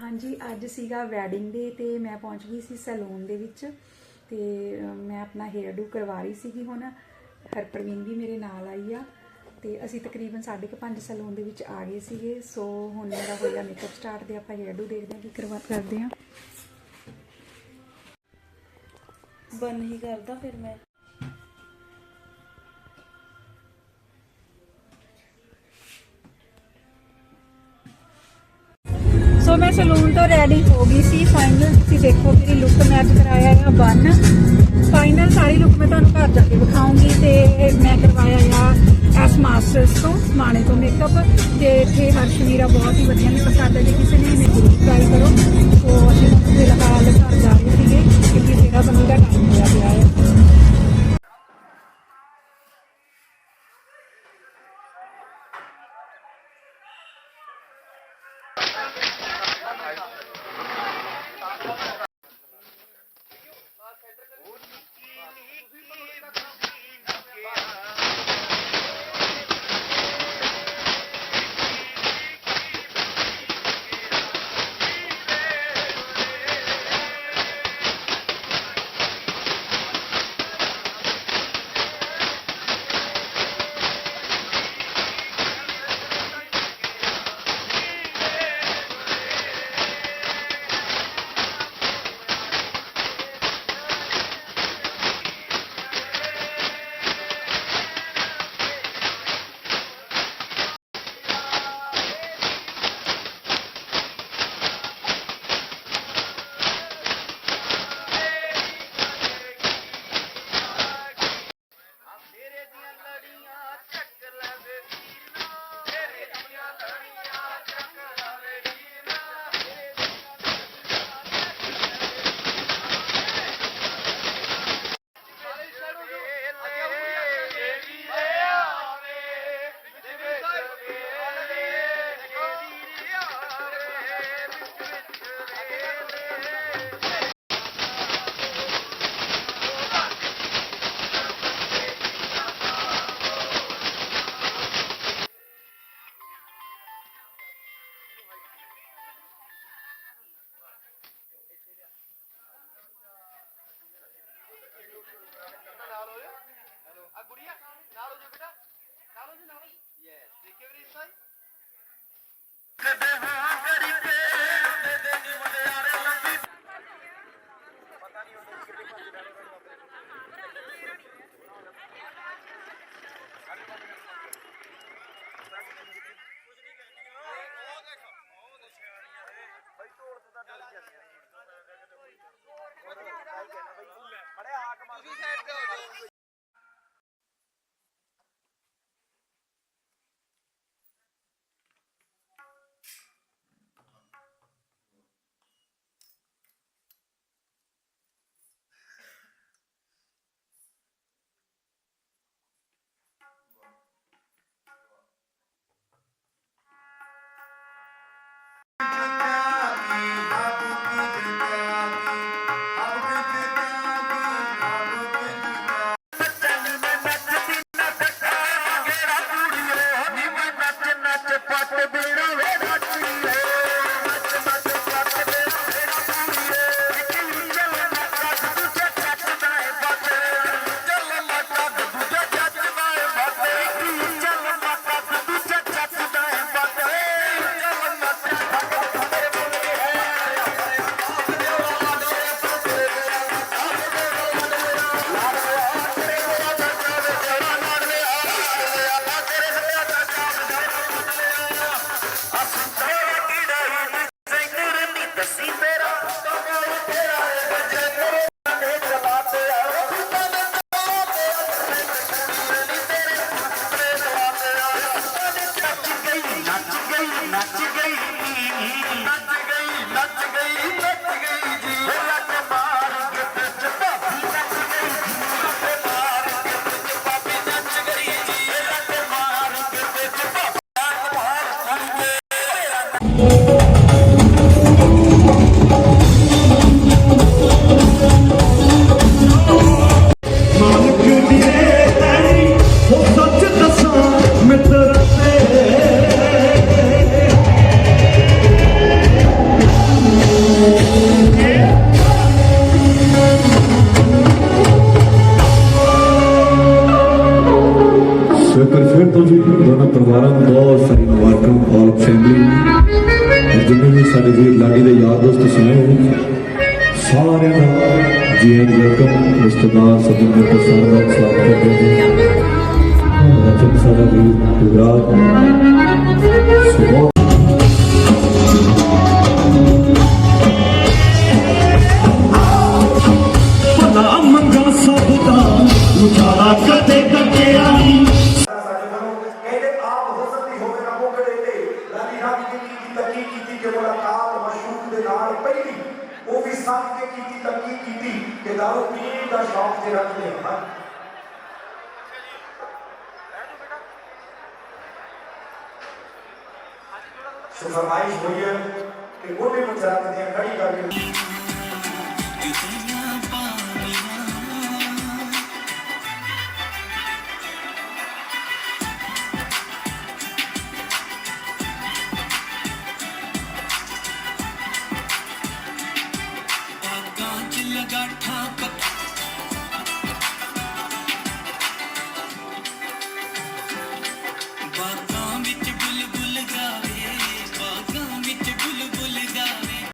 ਹਾਂਜੀ, ਅੱਜ ਸੀਗਾ ਵੈਡਿੰਗ ਡੇ ਤੇ ਮੈਂ ਪਹੁੰਚ ਗਈ ਸੀ ਸੈਲੂਨ ਦੇ ਵਿੱਚ ਤੇ ਮੈਂ ਆਪਣਾ ਹੇਅਰ ਡੂ ਕਰਵਾ ਰਹੀ ਸੀਗੀ ਹੁਣ। ਹਰਪ੍ਰਵੀਨ ਵੀ ਮੇਰੇ ਨਾਲ ਆਈ ਆ ਤੇ ਅਸੀਂ ਤਕਰੀਬਨ 5:30 ਸੈਲੂਨ ਦੇ ਵਿੱਚ ਆ ਗਏ ਸੀਗੇ। ਸੋ ਹੁਣ ਮੇਰਾ ਹੋਇਆ ਮੇਕਅਪ ਸਟਾਰਟ ਤੇ ਆਪਾਂ ਹੇਅਰ ਡੂ ਦੇਖਦੇ ਹਾਂ ਕੀ ਕਰਵਾ, ਕਰਦੇ ਹਾਂ। ਬਨ ਹੀ ਕਰਦਾ ਫਿਰ ਮੈਂ। ਸੋ ਮੈਂ ਸਲੂਨ ਤੋਂ ਰੈਡੀ ਹੋ ਗਈ ਸੀ ਫਾਈਨਲ ਤੁਸੀਂ ਦੇਖੋ ਮੇਰੀ ਲੁੱਕ ਮੈਂ ਅੱਜ ਕਰਾਇਆ ਆ ਬੰਨ। ਫਾਈਨਲ ਸਾਰੀ ਲੁੱਕ ਮੈਂ ਤੁਹਾਨੂੰ ਘਰ ਜਾ ਕੇ ਵਿਖਾਉਂਗੀ ਤੇ ਮੈਂ ਕਰਵਾਇਆ ਆ ਐਸ ਮਾਸਟਰਸ ਤੋਂ, ਮਾਣੇ ਤੋਂ ਮੇਕਅਪ ਤੇ ਇੱਥੇ ਹਰਸ਼ਵੀਰਾ ਬਹੁਤ ਹੀ ਵਧੀਆ ਮੈਨੂੰ ਪਸੰਦ ਹੈ ਜੇ ਕਿਸੇ ਨੇ ਜ਼ਰੂਰ ਟਰਾਈ ਕਰੋ। ਸੋ ਅਸੀਂ ਫਿਲਹਾਲ ਘਰ ਜਾ ਰਹੇ ਸੀਗੇ আমার Let me know where that's ਸਾਰਿਆਂ ਦਾ ਜੀ ਆਇਆਂ ਵੈਲਕਮ ਰਿਸ਼ਤੇਦਾਰ ਸੱਜਣ ਮਿੱਤਰ ਸਾਰਿਆਂ ਦਾ ਸਵਾਗਤ ਕਰਦੇ ਹਾਂ ਰਚਨ ਸਾਡਾ ਵੀਰ ਗੁਜਰਾਤ। ਸਭ ਕੀਤੀ ਕਿ ਮੁਲਾਕਾਤ ਮਸ਼ਹੂਰ ਦੇ ਨਾਲ ਪਹਿਲੀ ਉਹ ਵੀ ਸੱਚ ਕੇ ਕੀਤੀ ਤੱਕੀ ਕੀਤੀ ਕਿ ਦਾਰੂ ਪੀਣ ਦਾ ਸ਼ੌਕ ਤੇ ਰੱਖਦੇ ਹਨ ਸੋ ਫਰਮਾਇਸ਼ ਹੋਈ ਹੈ ਕਿ ਉਹਨੇ ਮੁਜਰਾਤ ਦੀਆਂ ਖੜੀ ਕਰਕੇ